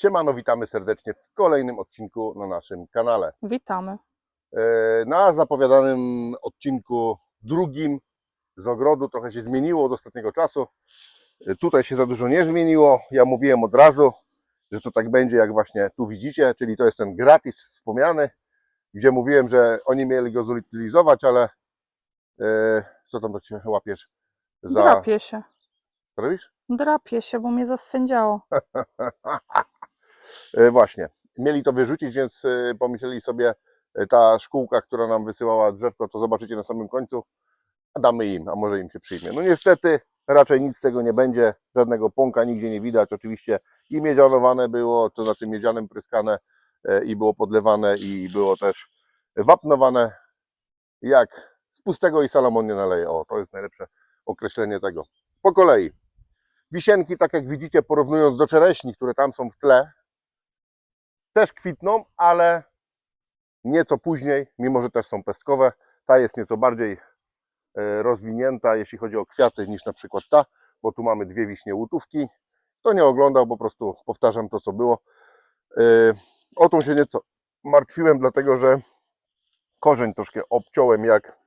Siemano, witamy serdecznie w kolejnym odcinku na naszym kanale. Witamy. E, Na zapowiadanym odcinku drugim z ogrodu trochę się zmieniło od ostatniego czasu. E, Tutaj się za dużo nie zmieniło. Ja mówiłem od razu, że to tak będzie, jak właśnie tu widzicie, czyli to jest ten gratis wspomniany, gdzie mówiłem, że oni mieli go zutylizować, ale e, co tam tak się łapiesz? Za... Drapie się. Co robisz? Drapie się, bo mnie zaswędziało. E, Właśnie. Mieli to wyrzucić, więc e, pomyśleli sobie, e, ta szkółka, która nam wysyłała drzewko, to zobaczycie na samym końcu, a damy im, a może im się przyjmie. No niestety, raczej nic z tego nie będzie, żadnego pąka nigdzie nie widać. Oczywiście i miedzianowane było, to znaczy miedzianem pryskane i było podlewane i było też wapnowane jak z pustego i Salomon nie naleje. O, to jest najlepsze określenie tego. Po kolei. Wisienki, tak jak widzicie, porównując do czereśni, które tam są w tle, też kwitną, ale nieco później, mimo że też są pestkowe. Ta jest nieco bardziej e, rozwinięta, jeśli chodzi o kwiaty, niż na przykład ta, bo tu mamy dwie wiśnie łutówki. Kto nie oglądał, po prostu powtarzam to, co było. E, O tą się nieco martwiłem, dlatego że korzeń troszkę obciąłem, jak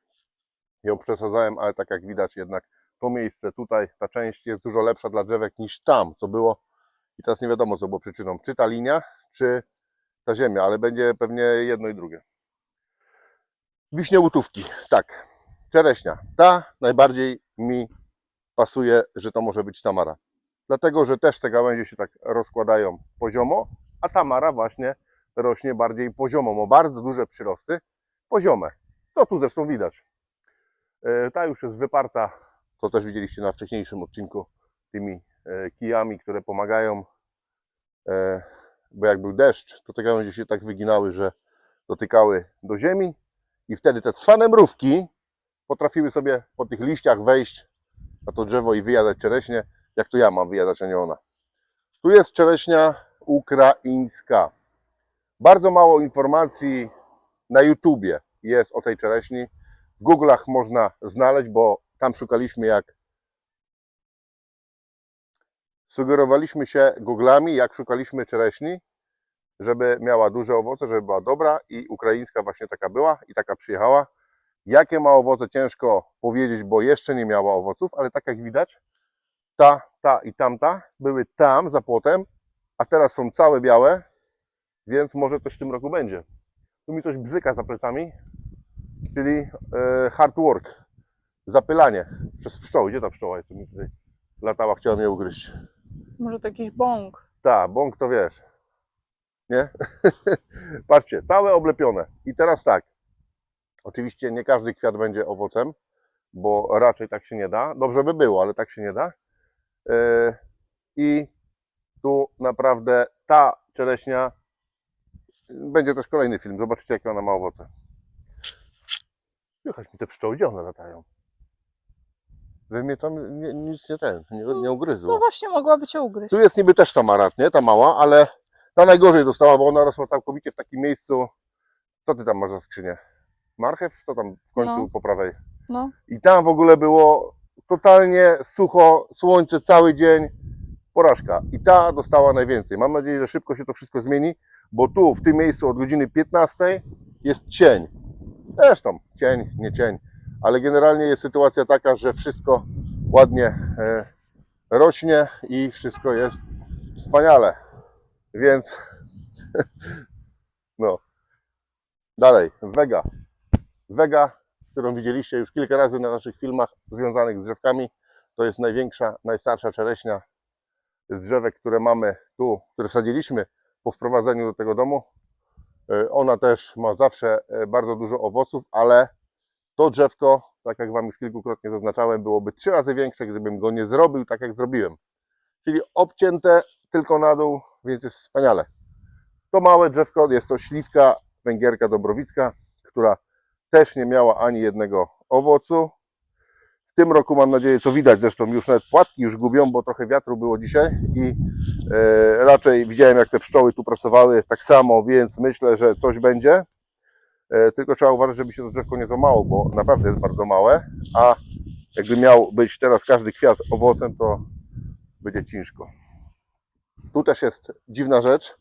ją przesadzałem, ale tak jak widać jednak to miejsce tutaj, ta część jest dużo lepsza dla drzewek niż tam, co było. I teraz nie wiadomo, co było przyczyną. Czy ta linia, czy ta ziemia, ale będzie pewnie jedno i drugie. Wiśnie łutówki, tak. Czereśnia. Ta najbardziej mi pasuje, że to może być tamara. Dlatego, że też te gałęzie się tak rozkładają poziomo, a tamara właśnie rośnie bardziej poziomo. Ma bardzo duże przyrosty, poziome. To tu zresztą widać. E, Ta już jest wyparta, to też widzieliście na wcześniejszym odcinku, tymi e, kijami, które pomagają e, bo jak był deszcz, to te gałęzie się tak wyginały, że dotykały do ziemi i wtedy te cwane mrówki potrafiły sobie po tych liściach wejść na to drzewo i wyjadać czereśnie, jak to ja mam wyjadać, a nie ona. Tu jest czereśnia ukraińska. Bardzo mało informacji na YouTubie jest o tej czereśni. W Google'ach można znaleźć, bo tam szukaliśmy jak sugerowaliśmy się Googlami, jak szukaliśmy czereśni, żeby miała duże owoce, żeby była dobra i ukraińska właśnie taka była i taka przyjechała. Jakie ma owoce ciężko powiedzieć, bo jeszcze nie miała owoców, ale tak jak widać, ta, ta i tamta były tam za płotem, a teraz są całe białe, więc może coś w tym roku będzie. Tu mi coś bzyka za plecami, czyli e, hard work, zapylanie przez pszczoły. Gdzie ta pszczoła jest? Mi tutaj latała, chciała mnie ugryźć. Może to jakiś bąk. Tak, bąk to wiesz. Nie? Patrzcie, całe oblepione. I teraz tak. Oczywiście nie każdy kwiat będzie owocem, bo raczej tak się nie da. Dobrze by było, ale tak się nie da. Yy, I tu naprawdę ta czereśnia będzie też kolejny film. Zobaczycie, jakie ona ma owoce. Słychać mi te pszczoły, gdzie one latają? Żeby mnie tam nie, nic nie ten, nie, nie ugryzło. No właśnie, mogłaby cię ugryźć. Tu jest niby też tamarat, nie? Ta mała, ale ta najgorzej dostała, bo ona rosła całkowicie w takim miejscu. Co ty tam masz za skrzynię? Marchew? Co tam w końcu No. po prawej? No, I tam w ogóle było totalnie sucho, słońce cały dzień, porażka. I ta dostała najwięcej. Mam nadzieję, że szybko się to wszystko zmieni, bo tu w tym miejscu od godziny 15 jest cień. Zresztą cień, nie cień, ale generalnie jest sytuacja taka, że wszystko ładnie e, rośnie i wszystko jest wspaniale. Więc no. Dalej, Vega. Vega, którą widzieliście już kilka razy na naszych filmach związanych z drzewkami, to jest największa, najstarsza czereśnia z drzewek, które mamy tu, które sadziliśmy po wprowadzeniu do tego domu. E, Ona też ma zawsze e, bardzo dużo owoców, ale to drzewko, tak jak Wam już kilkukrotnie zaznaczałem, byłoby trzy razy większe, gdybym go nie zrobił tak, jak zrobiłem. Czyli obcięte tylko na dół, więc jest wspaniale. To małe drzewko jest to śliwka węgierka dobrowicka, która też nie miała ani jednego owocu. W tym roku mam nadzieję, co widać, zresztą już nawet płatki już gubią, bo trochę wiatru było dzisiaj i e, raczej widziałem jak te pszczoły tu pracowały tak samo, więc myślę, że coś będzie. E, tylko trzeba uważać, żeby się to drzewko nie złamało, bo naprawdę jest bardzo małe, a jakby miał być teraz każdy kwiat owocem, to będzie ciężko. Tu też jest dziwna rzecz,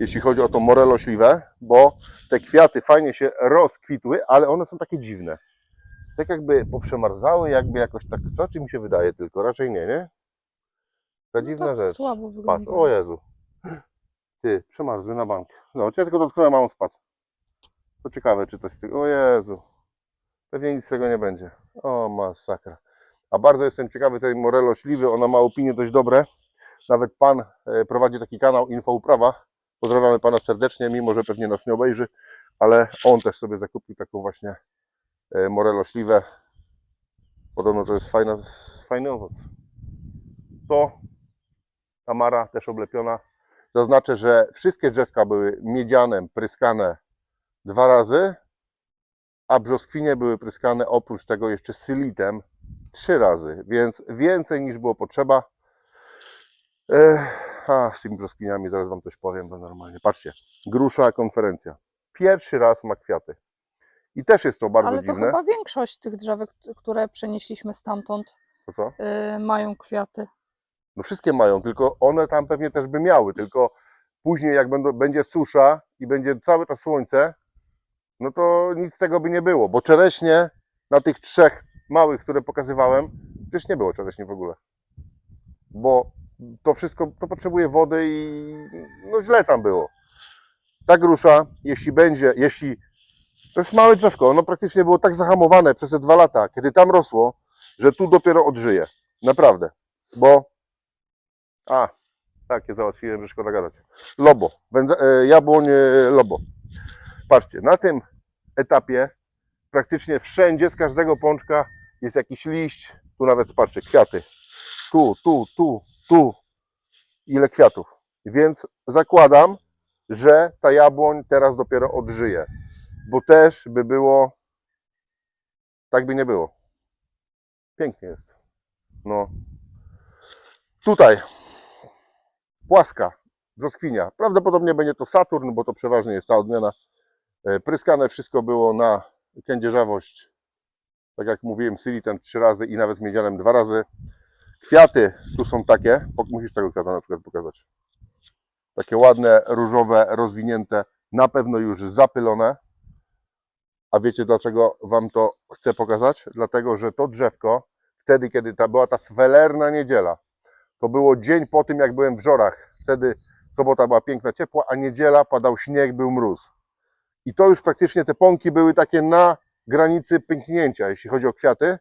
jeśli chodzi o tą morello śliwę, bo te kwiaty fajnie się rozkwitły, ale one są takie dziwne. Tak jakby poprzemarzały, jakby jakoś tak, co czy mi się wydaje tylko, raczej nie, nie? Ta No dziwna tak rzecz. słabo wygląda. o Jezu. Ty, przemarzły na bank. No, ja tylko dotknąłem, a on spadł. To ciekawe, czy z tego, o Jezu. Pewnie nic z tego nie będzie. O, masakra. A bardzo jestem ciekawy tej Morello śliwy, ona ma opinie dość dobre. Nawet pan e, prowadzi taki kanał Info Uprawa. Pozdrawiamy pana serdecznie, mimo że pewnie nas nie obejrzy, ale on też sobie zakupił taką właśnie e, Morello śliwę. Podobno to jest fajna, fajny owoc. To Tamara też oblepiona. Zaznaczę, że wszystkie drzewka były miedzianem pryskane dwa razy, a brzoskwinie były pryskane oprócz tego jeszcze sylitem trzy razy, więc więcej niż było potrzeba. Ech, a z tymi brzoskwiniami zaraz Wam coś powiem, bo normalnie. Patrzcie, grusza konferencja. Pierwszy raz ma kwiaty. I też jest to bardzo Ale to dziwne. chyba większość tych drzewek, które przenieśliśmy stamtąd, To co? yy, mają kwiaty. No wszystkie mają, tylko one tam pewnie też by miały, tylko później jak będą, będzie susza i będzie całe to słońce, no to nic z tego by nie było, bo czereśnie na tych trzech małych, które pokazywałem, przecież nie było czereśni w ogóle. Bo to wszystko, to potrzebuje wody i no źle tam było. Ta grusza, jeśli będzie, jeśli to jest małe drzewko, ono praktycznie było tak zahamowane przez te dwa lata, kiedy tam rosło, że tu dopiero odżyje. Naprawdę. Bo a, takie załatwiłem, że szkoda gadać. Lobo, wędza, e, jabłoń e, lobo. Patrzcie, na tym etapie praktycznie wszędzie z każdego pączka jest jakiś liść. Tu nawet, patrzcie, kwiaty. Tu, tu, tu, tu. Ile kwiatów. Więc zakładam, że ta jabłoń teraz dopiero odżyje. Bo też by było, tak by nie było. Pięknie jest. No. Tutaj płaska brzoskwinia. Prawdopodobnie będzie to Saturn, bo to przeważnie jest ta odmiana. E, Pryskane wszystko było na kędzierzawość. Tak jak mówiłem, silitem trzy razy i nawet miedzianem dwa razy. Kwiaty tu są takie. Musisz tego kwiata na przykład pokazać. Takie ładne, różowe, rozwinięte, na pewno już zapylone. A wiecie dlaczego Wam to chcę pokazać? Dlatego, że to drzewko, wtedy kiedy ta była ta felerna niedziela, to było dzień po tym, jak byłem w Żorach. Wtedy sobota była piękna, ciepła, a niedziela padał śnieg, był mróz. I to już praktycznie te pąki były takie na granicy pęknięcia, jeśli chodzi o kwiaty.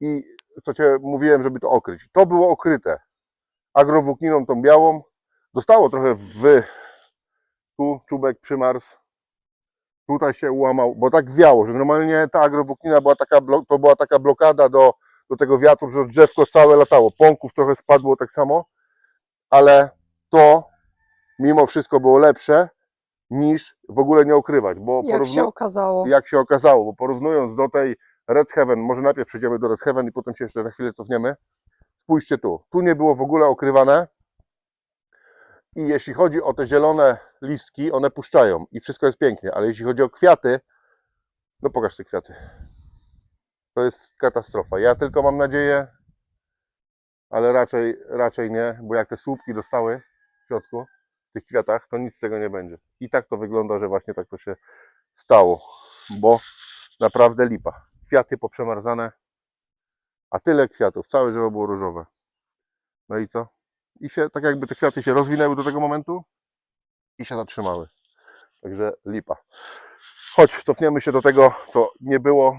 I co Cię mówiłem, żeby to okryć. To było okryte agrowłókniną tą białą. Dostało trochę w... Tu czubek przymarzł. Tutaj się ułamał, bo tak wiało, że normalnie ta agrowłóknina była taka, to była taka blokada do, do tego wiatru, że drzewko całe latało. Pąków trochę spadło tak samo, ale to mimo wszystko było lepsze niż w ogóle nie okrywać, bo Jak się okazało. jak się okazało, bo porównując do tej Red Heaven, może najpierw przejdziemy do Red Heaven i potem się jeszcze na chwilę cofniemy. Spójrzcie tu, tu nie było w ogóle okrywane i jeśli chodzi o te zielone listki, one puszczają i wszystko jest pięknie, ale jeśli chodzi o kwiaty, no pokaż te kwiaty. To jest katastrofa. Ja tylko mam nadzieję, ale raczej, raczej nie, bo jak te słupki dostały w środku, w tych kwiatach, to nic z tego nie będzie. I tak to wygląda, że właśnie tak to się stało, bo naprawdę lipa. Kwiaty poprzemarzane, a tyle kwiatów, całe drzewo było różowe. No i co? I się, tak jakby te kwiaty się rozwinęły do tego momentu i się zatrzymały. Także lipa. Chodź, cofniemy się do tego, co nie było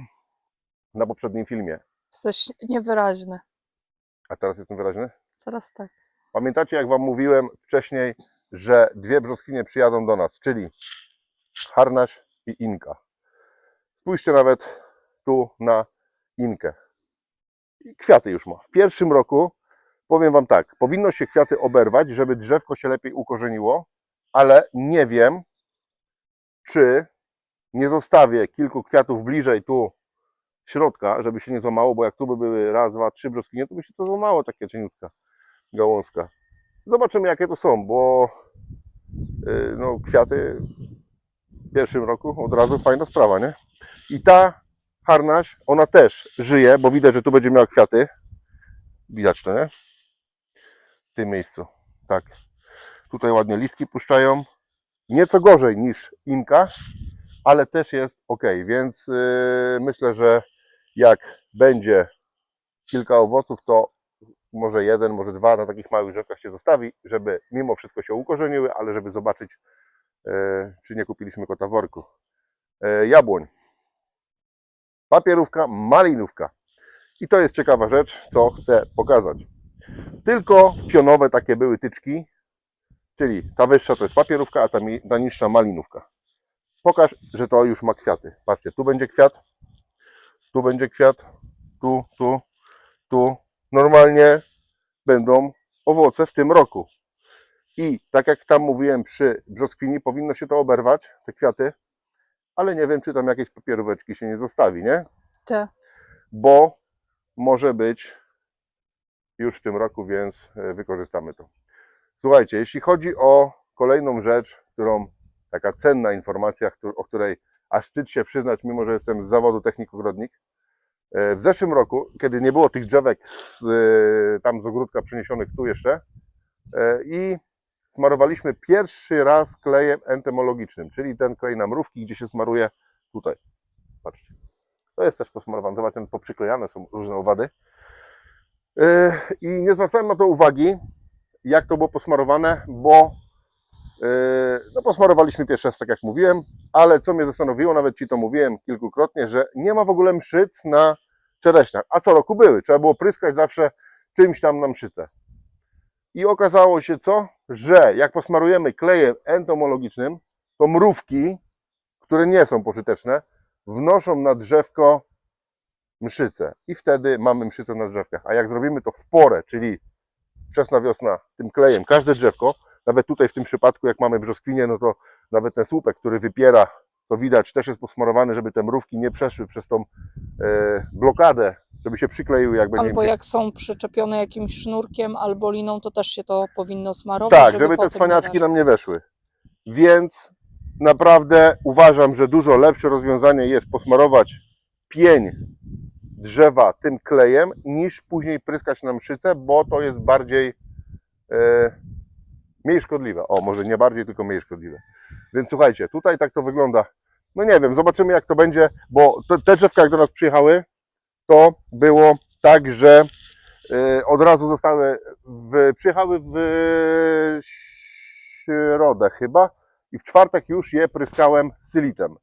na poprzednim filmie. Jesteś niewyraźny. A teraz jestem wyraźny? Teraz tak. Pamiętacie, jak Wam mówiłem wcześniej, że dwie brzoskwinie przyjadą do nas, czyli harnaś i inka. Spójrzcie nawet tu na inkę. I kwiaty już ma. W pierwszym roku, powiem Wam tak, powinno się kwiaty oberwać, żeby drzewko się lepiej ukorzeniło, ale nie wiem, czy nie zostawię kilku kwiatów bliżej tu środka, żeby się nie złamało, bo jak tu by były raz, dwa, trzy brzoskwinie, to by się to złamało takie cieniutka gałązka. Zobaczymy jakie to są, bo yy, no, kwiaty w pierwszym roku od razu fajna sprawa, nie? I ta harnaś, ona też żyje, bo widać, że tu będzie miała kwiaty. Widać to, nie? W tym miejscu, tak. Tutaj ładnie listki puszczają. Nieco gorzej niż Inka, ale też jest ok, więc yy, myślę, że jak będzie kilka owoców, to może jeden, może dwa na takich małych drzewkach się zostawi, żeby mimo wszystko się ukorzeniły, ale żeby zobaczyć, yy, czy nie kupiliśmy kota worku. Yy, jabłoń. Papierówka, malinówka. I to jest ciekawa rzecz, co chcę pokazać. Tylko pionowe takie były tyczki, czyli ta wyższa to jest papierówka, a ta, ta niższa malinówka. Pokaż, że to już ma kwiaty. Patrzcie, tu będzie kwiat, tu będzie kwiat, tu, tu, tu. Normalnie będą owoce w tym roku. I tak jak tam mówiłem przy brzoskwini, powinno się to oberwać, te kwiaty, ale nie wiem, czy tam jakieś papieróweczki się nie zostawi, nie? Te. bo może być już w tym roku, więc e, wykorzystamy to. Słuchajcie, jeśli chodzi o kolejną rzecz, którą taka cenna informacja, o której aż wstyd się przyznać, mimo że jestem z zawodu technik-ogrodnik. E, W zeszłym roku, kiedy nie było tych drzewek z, e, tam z ogródka przeniesionych tu jeszcze e, i smarowaliśmy pierwszy raz klejem entomologicznym, czyli ten klej na mrówki, gdzie się smaruje tutaj. Patrzcie. To jest też posmarowane. Zobacz, ten poprzyklejane są różne owady. I nie zwracałem na to uwagi, jak to było posmarowane, bo no posmarowaliśmy pierwszy raz, tak jak mówiłem, ale co mnie zastanowiło, nawet Ci to mówiłem kilkukrotnie, że nie ma w ogóle mszyc na czereśniach, a co roku były. Trzeba było pryskać zawsze czymś tam na mszycę. I okazało się co? Że jak posmarujemy klejem entomologicznym, to mrówki, które nie są pożyteczne, wnoszą na drzewko mszycę i wtedy mamy mszycę na drzewkach. A jak zrobimy to w porę, czyli wczesna wiosna, tym klejem, każde drzewko, nawet tutaj w tym przypadku, jak mamy brzoskwinie, no to nawet ten słupek, który wypiera, to widać, też jest posmarowany, żeby te mrówki nie przeszły przez tą e, blokadę, żeby się przykleiły, jak Albo jak są przyczepione jakimś sznurkiem albo liną, to też się to powinno smarować. Tak, żeby, te potem cwaniaczki nam nie weszły. Więc naprawdę uważam, że dużo lepsze rozwiązanie jest posmarować pień drzewa tym klejem, niż później pryskać na mszycę, bo to jest bardziej e, mniej szkodliwe. O, może nie bardziej, tylko mniej szkodliwe. Więc słuchajcie, tutaj tak to wygląda. No nie wiem, zobaczymy jak to będzie, bo te, te drzewka jak do nas przyjechały, to było tak, że e, od razu zostały, w, przyjechały w środę chyba i w czwartek już je pryskałem sylitem.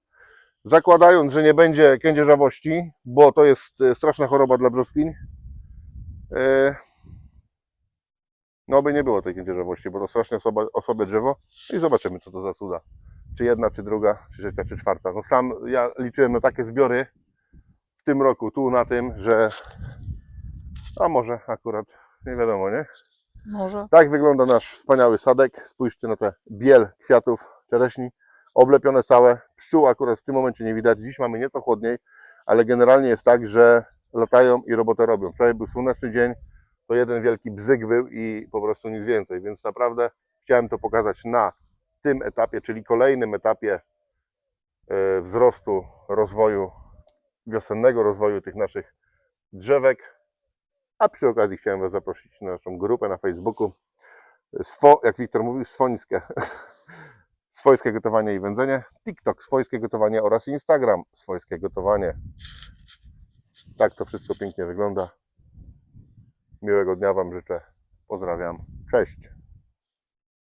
Zakładając, że nie będzie kędzierzawości, bo to jest e, straszna choroba dla brzoskwiń. E, No by nie było tej kędzierzawości, bo to strasznie osoba, osobe drzewo. I zobaczymy co to za cuda. Czy jedna, czy druga, czy trzecia, czy czwarta. No sam ja liczyłem na takie zbiory w tym roku, tu na tym, że a może akurat, nie wiadomo, nie? Może. Tak wygląda nasz wspaniały sadek. Spójrzcie na te biel kwiatów czereśni. Oblepione całe. Pszczół akurat w tym momencie nie widać. Dziś mamy nieco chłodniej, ale generalnie jest tak, że latają i robotę robią. Wczoraj był słoneczny dzień, to jeden wielki bzyk był i po prostu nic więcej. Więc naprawdę chciałem to pokazać na tym etapie, czyli kolejnym etapie e, wzrostu, rozwoju, wiosennego rozwoju tych naszych drzewek. A przy okazji chciałem Was zaprosić na naszą grupę na Facebooku. Swo, jak Wiktor mówił, swońskie. Swojskie gotowanie i wędzenie. TikTok, swojskie gotowanie oraz Instagram, swojskie gotowanie. Tak to wszystko pięknie wygląda. Miłego dnia Wam życzę. Pozdrawiam. Cześć.